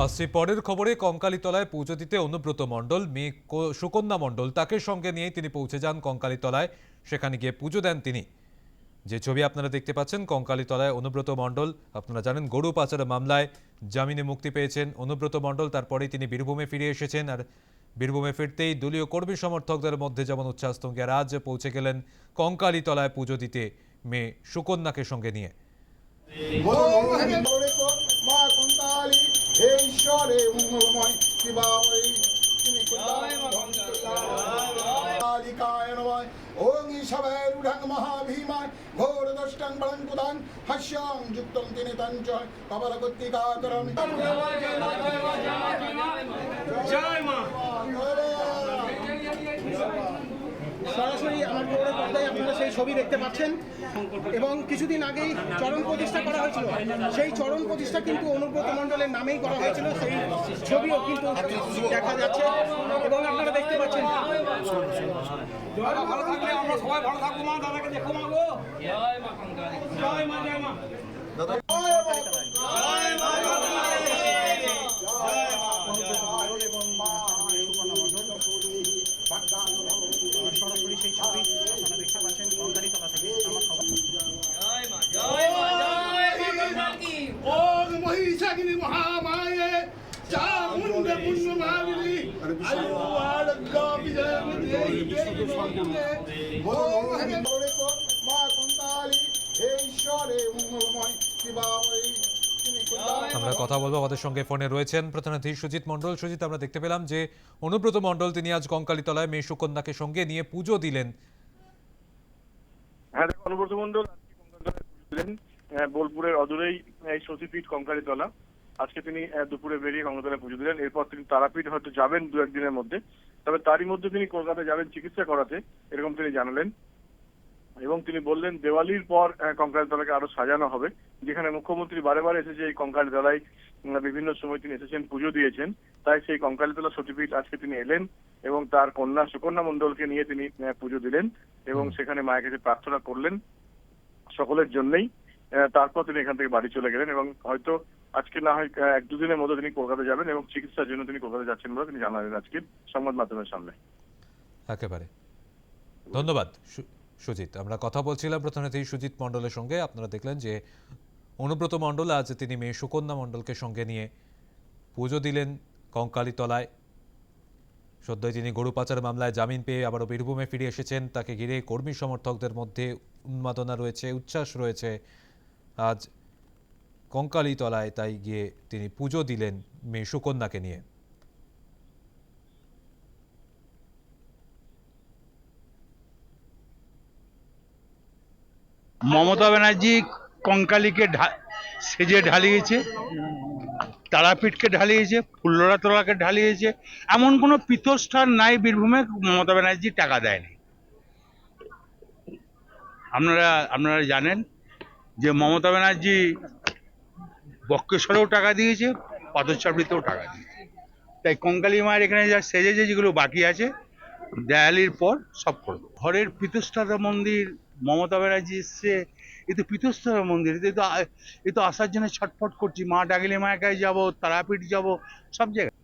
আসছে পরের খবরে কঙ্কালীতলায় পুজো দিতে অনুব্রত মণ্ডল মেয়ে সুকন্যা মণ্ডল তাকে সঙ্গে নিয়ে তিনি পৌঁছে যান কঙ্কালীতলায় সেখানে গিয়ে পুজো দেন তিনি যে ছবি আপনারা দেখতে পাচ্ছেন কঙ্কালীতলায় অনুব্রত মণ্ডল আপনারা জানেন গরু পাচার মামলায় জামিনে মুক্তি পেয়েছেন অনুব্রত মণ্ডল তারপরেই তিনি বীরভূমে ফিরে এসেছেন আর বীরভূমে ফিরতেই দলীয় কর্মী সমর্থকদের মধ্যে যেমন উচ্ছ্বাস তুঙ্গে আজ পৌঁছে গেলেন কঙ্কালীতলায় পুজো দিতে মেয়ে সুকন্যাকে সঙ্গে নিয়ে হে ঈশ্বরে মঙ্গলময় কালিকায় নমঃ ওং ঈশাবায় রুঢ়ং মহাভীমায় ঘোর দষ্টং বলঙ্কুদাং হাস্যং যুক্তং তিনি তঞ্চ কবরগত্তিকা করমি জয় মা সরাসরি আমার বোর্ডের পর্দায় আপনারা সেই ছবি দেখতে পাচ্ছেন। এবং কিছুদিন আগেই চরণ প্রতিষ্ঠা করা হয়েছিল। সেই চরণ প্রতিষ্ঠা কিন্তু অনুব্রত মণ্ডলের নামেই করা হয়েছিল। সেই ছবিও কিন্তু দেখা যাচ্ছে। এবং আপনারা দেখতে পাচ্ছেন ভালো থাকলে আমরা সবাই ভালো থাকব, মা দাদাকে দেখো মা গো। আমরা কথা বলব আমাদের সঙ্গে ফোনে রয়েছেন প্রতিনিধি সুজিত মণ্ডল। সুজিত আমরা দেখতে পেলাম যে অনুব্রত মণ্ডল তিনি আজ কঙ্কালীতলায় মেয়ে সুকন্যাকে সঙ্গে নিয়ে পুজো দিলেন। হ্যাঁ অনুব্রত মন্ডল দিলেন। বোলপুরের অদূরেই এই সতীপীঠ কঙ্কালীতলা। আজকে তিনি দুপুরে বেরিয়ে কঙ্কালীতলায় পুজো দিলেন। এরপর তিনি তারাপীঠ হয়তো যাবেন দু একদিনের মধ্যে। তবে তারই মধ্যে তিনি কলকাতায় যাবেন চিকিৎসা করাতে এরকম তিনি জানালেন। এবং তিনি বললেন দেওয়ালির পর আহ, কঙ্কালীতলাকে আরও সাজানো হবে। যেখানে মুখ্যমন্ত্রী বারে বারে এসেছে এই কঙ্কালীতলায় উম, বিভিন্ন সময় তিনি এসেছেন পুজো দিয়েছেন। তাই সেই কঙ্কালীতলা সতীপীঠ আজকে তিনি এলেন এবং তার কন্যা সুকন্যা মণ্ডলকে নিয়ে তিনি পুজো দিলেন এবং সেখানে মায়ের কাছে প্রার্থনা করলেন সকলের জন্যই। তারপর তিনি এখান থেকে বাড়ি চলে গেলেন এবং হয়তো আজকে না হয় এক দুদিনের মধ্যে তিনি কলকাতা যাবেন এবং চিকিৎসার জন্য তিনি কলকাতা যাচ্ছেন বলে তিনি জানালেন আজকে সংবাদ মাধ্যমের সামনে। একেবারে। ধন্যবাদ সুজিত। আমরা কথা বলছিলাম প্রতিনিধি সুজিত মণ্ডলের সঙ্গে। আপনারা দেখলেন যে অনুব্রত মণ্ডল আজ তিনি মেয়ে সুকন্যা মণ্ডলকে সঙ্গে নিয়ে পুজো দিলেন কঙ্কালীতলায়। সদ্যই তিনি গরু পাচার মামলায় জামিন পেয়ে আবারও বীরভূমে ফিরে এসেছেন। তাকে ঘিরে কর্মী সমর্থকদের মধ্যে উন্মাদনা রয়েছে, উচ্ছ্বাস রয়েছে। আজ কঙ্কালীতলায় তাই গিয়ে তিনি পুজো দিলেন মেয়ে সুকন্যাকে নিয়ে। মমতা ব্যানার্জি কঙ্কালীকে সেজে ঢালিয়েছে, তারাপীঠকে ঢালিয়েছে ফুল্লরাতলাকে ঢালিয়েছে, এমন কোনো পীতস্থান নাই বীরভূমে মমতা ব্যানার্জি টাকা দেয়নি। আপনারা আপনারা জানেন যে মমতা ব্যানার্জি বক্রেশ্বরেও টাকা দিয়েছে পাথরচাপড়িতেও টাকা দিয়েছে। তাই কঙ্কালী মায়ের এখানে যা সেজেছে, যেগুলো বাকি আছে, দেয়ালির পর সব করব ঘরের পীতস্থাতা মন্দির, মমতা ব্যানার্জি এসছে, এ তো পীতস্থাতা মন্দির, এ তো এ তো আসার জন্য ছটফট করছি, মা ডাকলে মায়ের কাছে যাব, তারাপীঠ যাব, সব জায়গায়।